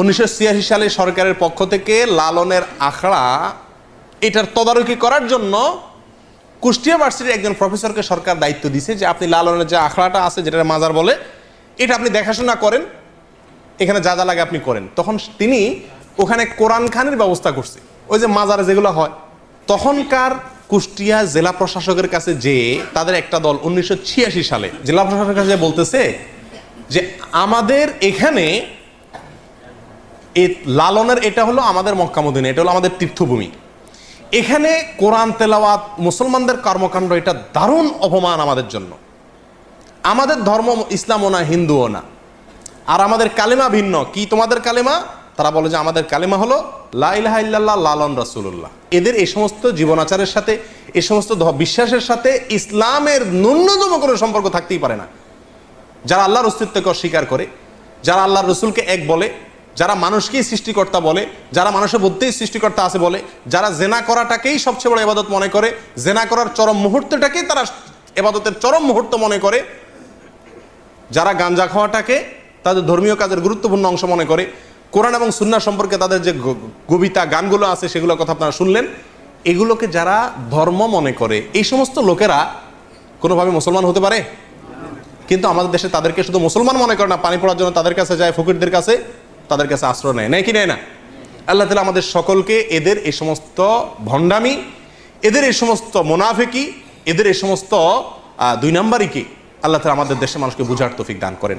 উনিশশো ছিয়াশি সালে সরকারের পক্ষ থেকে লালনের আখড়া এটার তদারকি করার জন্য কুষ্টিয়া ভার্সিটির একজন প্রফেসরকে সরকার দায়িত্ব দিছে যে আপনি লালনের যে আখড়াটা আছে যেটা মাজার বলে, এটা আপনি দেখাশোনা করেন, এখানে যা যা লাগে আপনি করেন। তখন তিনি ওখানে কোরআন খানের ব্যবস্থা করছে। ওই যে মাজারে যেগুলো হয়, তখনকার কুষ্টিয়া জেলা প্রশাসকের কাছে যে তাদের একটা দল উনিশশো ছিয়াশি সালে জেলা প্রশাসকের কাছে বলতেছে যে আমাদের এখানে এই লালনের এটা হলো আমাদের মক্কামুদ্দিন এটা হলো আমাদের তীর্থভূমি। এখানে কোরআন, তেলাওয়াত, মুসলমানদের কর্মকাণ্ড, এটা দারুণ অপমান আমাদের জন্য। আমাদের ধর্ম ইসলামও না, হিন্দুও না। আর আমাদের কালেমা ভিন্ন। কি তোমাদের কালেমা? তারা বলে যে আমাদের কালেমা হলো লা ইলাহা ইল্লাল্লাহ, লালন রাসূলুল্লাহ। এদের এই সমস্ত জীবনাচারের সাথে এই সমস্ত বিশ্বাসের সাথে ইসলামের ন্যূনতম কোনো সম্পর্ক থাকতেই পারে না। যারা আল্লাহর অস্তিত্বকে অস্বীকার করে, যারা আল্লাহর রসুলকে এক বলে যারা মানুষকেই সৃষ্টিকর্তা বলে, যারা মানুষের মধ্যেই সৃষ্টিকর্তা আছে বলে, যারা জেনা করাটাকেই সবচেয়ে বড় এবাদত মনে করে, জেনা করার চরম মুহূর্তটাকেই তারা এবাদতের চরম মুহূর্ত মনে করে, যারা গাঞ্জা খাওয়াটাকে তাদের ধর্মীয় কাজের গুরুত্বপূর্ণ অংশ মনে করে, কোরআন এবং সুন্না সম্পর্কে তাদের যে কবিতা গানগুলো আছে সেগুলোর কথা আপনারা শুনলেন, এগুলোকে যারা ধর্ম মনে করে, এই সমস্ত লোকেরা কোনোভাবে মুসলমান হতে পারে? কিন্তু আমাদের দেশে তাদেরকে শুধু মুসলমান মনে করে না, পানি পড়ার জন্য তাদের কাছে যায়, ফকিরদের কাছে তাদের কাছে আশ্রয় নেয়। নেয় কি নেয় না? আল্লাহ তালা আমাদের সকলকে এদের এ সমস্ত ভণ্ডামি, এদের এ সমস্ত মোনাফেকি, এদের এ সমস্ত দুই দুই নাম্বারিকে আল্লাহ তালা আমাদের দেশের মানুষকে বুঝার তফিক দান করেন।